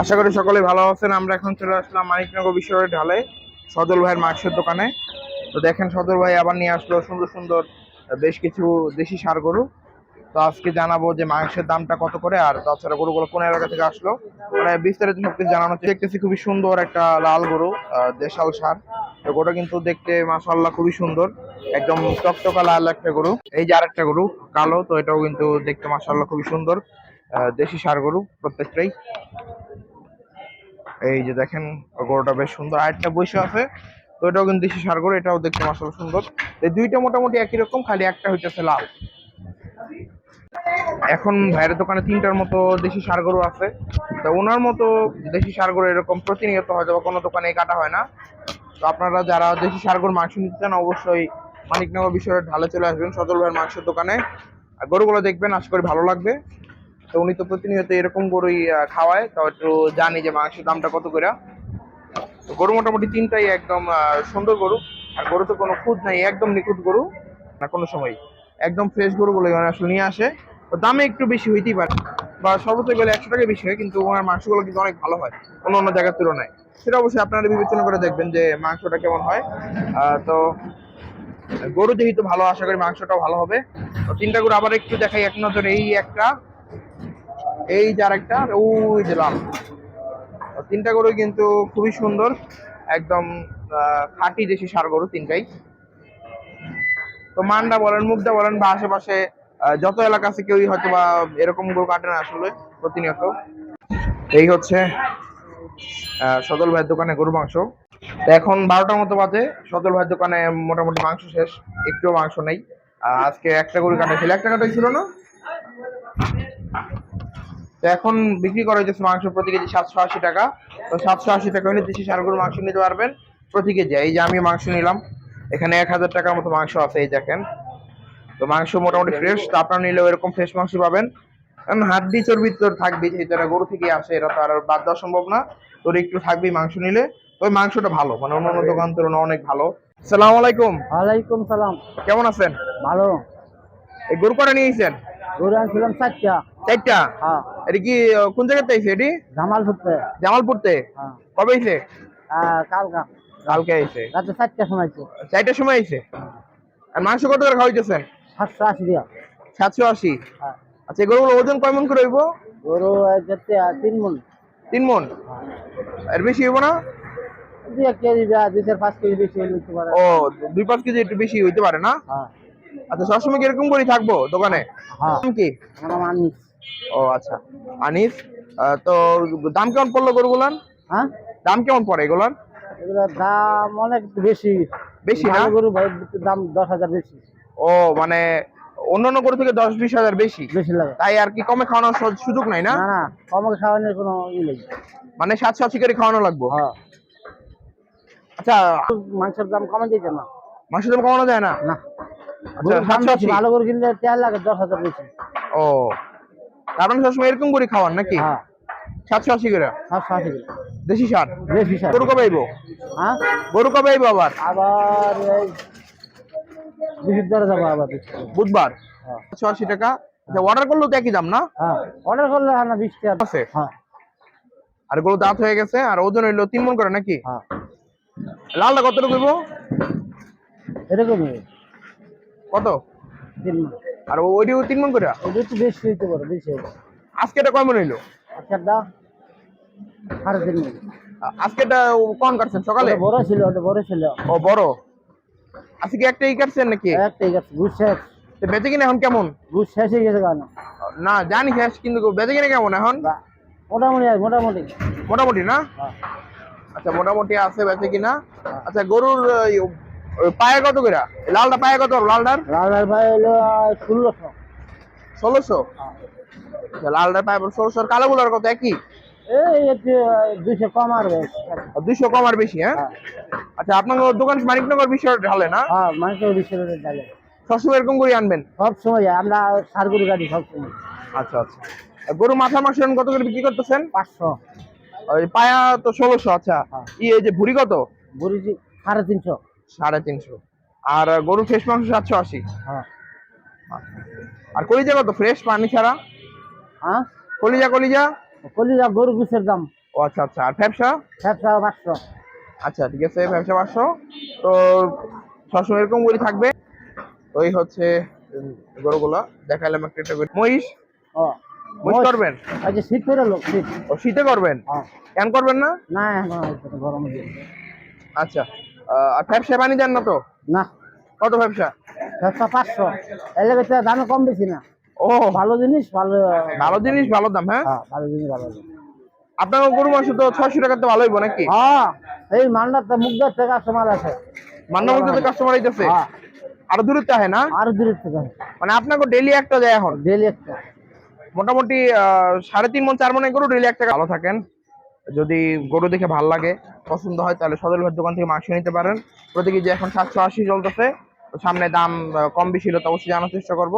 আশা করি সকলে ভালো আছেন। আমরা এখন চলে আসলাম মানিকনগর বিশ্বরের ঢালে, সজল ভাইয়ের মাংসের দোকানে। তো দেখেন সজল ভাই আবার নিয়ে আসলো সুন্দর সুন্দর, বেশ কিছু দেশি সার গরু। তো আজকে জানাব যে মাংসের দামটা কত করে আর তাছাড়া গরুগুলো কোন এলাকা থেকে আসলো। মানে বিস্তারিত সবকিছু জানানো। দেখতেছি খুবই সুন্দর একটা লাল গরু দেশাল সার। তো গরুটা কিন্তু দেখতে মাশাআল্লাহ খুবই সুন্দর, একদম টকটকা লাল একটা গরু। এই যে আরেকটা গরু, কালো, তো এটাও কিন্তু দেখতে মাশাআল্লাহ খুবই সুন্দর। দেশি সার গরু প্রত্যেকটাই। এই যে দেখেন, গরুটা বেশ সুন্দর। আরেকটা বৈশা আছে, তো এটাও কিন্তু দেশি সার গরু, এটাও দেখতে মাসাল সুন্দর। এই দুইটা মোটামুটি একই রকম, খালি একটা হইতেছে লাল। এখন ভাইয়ের দোকানে তিনটার মতো দেশি সার গরু আছে। তো ওনার মতো দেশি সার গরু এরকম প্রতিনিয়ত হয়তো বা কোনো দোকানে কাটা হয় না। তো আপনারা যারা দেশি সার গরুর মাংস নিতে চান, অবশ্যই মানিকনগর বিষয়ের ঢালে চলে আসবেন সজল ভাইয়ের মাংসের দোকানে। আর গরুগুলো দেখবেন, আশা করি ভালো লাগবে। তো উনি তো প্রতিনিয়ত এরকম গরুই খাওয়ায়। তো একটু জানি যে মাংসের দামটা কত করে। তো গরু মোটামুটি তিনটাই একদম সুন্দর গরু। আর গরু তো কোনো খুঁত নাই, একদম নিখুঁত গরু। না, কোনো সময়। একদম ফ্রেশ গরুগুলো মানে আসলে নিয়ে আসে। তো দামে একটু বেশি হইতেই পারে। বা সর্বোচ্চ গেলে একশো টাকা বেশি হয়, কিন্তু ওনার মাংসগুলো কিন্তু অনেক ভালো হয়। অন্য অন্য জায়গার তুলনায়। সেটা অবশ্যই আপনারা বিবেচনা করে দেখবেন যে মাংসটা কেমন হয়। তো গরু যেহেতু ভালো, আশা করি মাংসটাও ভালো হবে। তো তিনটা গরু আবার একটু দেখাই, এক নজর। এই একটা এই যে আরেকটা আর ওই যে লাল। তিনটা গরু কিন্তু খুবই সুন্দর, একদম খাঁটি দেশি সার গরু তিনটাই। তো মান্ডা বলেন মুগদা বলেন বা আশেপাশে যত এলাকা আছে কেউই হয়তো বা এরকম গরু কাটে না আসলে, প্রতিনিয়ত। এই হচ্ছে সদল ভাইয়ের দোকানে গরু মাংস। তো এখন বারোটার মতো বাজে সদল ভাইয়ের দোকানে মোটামুটি মাংস শেষ, একটুও মাংস নেই। আজকে একটা গরু কাটাইছিল, একটা কাটাই ছিল না? তো এখন বিক্রি করা হয়েছে মাংস প্রতি কেজি সাতশো আশি টাকা। তো সাতশো আশি টাকা হলে দেশি সার গরুর মাংস নিতে পারবেন প্রতি কেজি। এই যে আমি মাংস নিলাম এখানে এক হাজার টাকার মতো মাংস আছে এই দেখেন। তো মাংস মোটামুটি ফ্রেশ তো আপনারা নিলেও এরকম ফ্রেশ মাংস পাবেন। কারণ হাড্ডি চর্বি তো থাকবে যেহেতু এরা গরু থেকে আসে এরা তো আর বাদ দেওয়া সম্ভব না। তোর একটু থাকবেই মাংস নিলে। তো ওই মাংসটা ভালো মানে অন্যান্য দোকান তুলনা অনেক ভালো। সালাম আলাইকুম। ওয়ালাইকুম সালাম। কেমন আছেন? ভালো। এই গরু কটা নিয়েছেন ঘুরে আনছিলাম চারটা। চারটা? হ্যাঁ। এটা কি কোন জায়গাতে আইছে এটি? জামাল ফুটতে জামালপুরতে? হ্যাঁ। কবে আহ, কালকা। কালকে আইছে রাতে চারটার সময় তো চারটার সময় আইছে আর মাংস কত করে খাওয়াইতেছেন? সাতশো আশি দিয়া। সাতশো আশি? হ্যাঁ। আচ্ছা এগুলো ওজন কয় মন করে হইব? গরু তিন মন। তিন মন? এর বেশি হইব না? দুই এক কেজি দুই চার পাঁচ কেজি বেশি হলে নিতে পারে। ও দুই পাঁচ কেজি একটু বেশি হইতে পারে না? হ্যাঁ। আচ্ছা সবসময় কি এরকম করে থাকব দোকানে? হ্যাঁ। কি? ও আচ্ছা। আনিস তো দাম কেমন পড়ল গরুগুলার? হ্যাঁ? দাম কেমন পড়ে এগুলার? দাম অনেক বেশি। বেশি না? গরু দাম দশ হাজার বেশি। ও মানে অন্যান্য গরু থেকে দশ বিশ হাজার বেশি? বেশি লাগে। তাই আর কি কমে খাওয়ানোর সুযোগ নাই না? না না খাওয়ানোর কোনো ই নেই। মানে সাতশো আশি করে খাওয়ানো লাগবো? হ্যাঁ। আচ্ছা। মাংসের দাম কমে দিতে না মাংসের দাম কমানো যায় না? না। আচ্ছা ভালো করে কিনলে তেল লাগে দশ হাজার বেশি। ও। তার মানে সবসময় এরকম করে খাওয়ান নাকি? হ্যাঁ। সাতশো আশি করে? সাতশো আশি কিলো দেশি সার? বেশি স্যার গরু কবে আইবো? হ্যাঁ? গরু কবে আইবো আবার? আবার যাব আবার। বুধবার? হ্যাঁ। সাতশো আশি টাকা। আচ্ছা অর্ডার করলেও তো একই দাম না? হ্যাঁ। অর্ডার করলে হ্যাঁ না বিশ টাকা। আছে? হ্যাঁ। আর গরু দাঁত হয়ে গেছে আর ওজন হইল তিন মন করে নাকি? হ্যাঁ। লালটা কতটুকু হইবো? এরকমই। কত? তিন মাস আর ওইটিও তিন মন করে? ওটা একটু বেশি হইতে পারে বেশি হবে আজকে এটা কয় মন হইল? আচ্ছা সাড়ে তিন মাস আ- আজকে এটা কম কাটছেন সকালে? বড় ছিল ওটা বড় ছিল। ও বড়? আজকে একটাই কাটছেন নাকি? একটাই গেছে ঘুষ শেষ। তো বেঁচে কিনা এখন কেমন? ঘুষ শেষ হয়ে গেছে কেন না জানি শেষ কিন্তু বেঁচে কিনা কেমন এখন? মোটামুটি মোটামুটি। মোটামুটি না? হ্যাঁ। আচ্ছা মোটামুটি আছে বেঁচে কিনা। আচ্ছা গরুর পায়ে কত করে? লালটা পায়ে কত? লালটার? লাল ভাই হলো ষোলোশো। ষোলোশো? লালটার পায়ে ষোলোশো কালোগুলোর কত? একই? দুইশো কম আর দুইশো কম আর বেশি হ্যাঁ? হ্যাঁ। আচ্ছা আপনার দোকান মানিকনগর বিষয় ঢালে না? হ্যাঁ সবসময় এরকম করে আনবেন? সব সময় যায়। আমরা সারগুড়ি গাড়ি সব সময় আচ্ছা। আচ্ছা গরু মাথা মাংস কত করে বিক্রি করতেছেন? পাঁচশো। পায়া তো ষোলোশো আচ্ছা। ই এই যে ভুড়ি কত? বুড়িজি সাড়ে তিনশো। সাড়ে তিনশো। আর গরু ফ্রেশ মাংস সাতশো আশি। হ্যাঁ। আর কলিজা কত? ফ্রেশ পানি ছাড়া? হ্যাঁ? কলিজা কলিজা? কলিজা গরু গুছের দাম। ও আচ্ছা আচ্ছা। আর ব্যবসা ব্যবসা পাঁচশো। আচ্ছা ঠিক আছে ব্যবসা পাঁচশো। তো সবসময় এরকম করে থাকবে? ওই হচ্ছে গরুগুলা। দেখালাম একটা একটা মহিষ? ও। মহিষ করবেন? যে শীত করে লোক শীত। ও শীতে করবেন? হ্যাঁ। কেন করবেন না? না গরম আচ্ছা। আর পানি দেন না তো? না। কত পাঁচশো। এর লেগে দামে কম বেশি না। ও। ভালো জিনিস ভালো ভালো জিনিস ভালো দাম হ্যাঁ? হ্যাঁ ভালো জিনিস ভালো আপনার গরু মাংস তো ছয়শো টাকা তো নাকি? হ্যাঁ এই মালদার তো মুগদার থেকে কাস্টমার আছে। মান্না বলতে কাস্টমার আইতেছে? হ্যাঁ। আরও দূরত্ব হয় না? আরও দূরের থেকে মানে আপনাকে ডেলি একটা দেয় এখন? ডেলি একটা। মোটামুটি সাড়ে তিন মন চার মনে গরু ডেলি একটা ভালো থাকেন। যদি গরু দেখে ভালো লাগে, পছন্দ হয়, তাহলে সদর ভাইয়ের দোকান থেকে মাংস নিতে পারেন। প্রতি কেজি এখন সাতশো আশি চলতেছে সামনে দাম কম বেশি হলে তো অবশ্যই জানার চেষ্টা করব।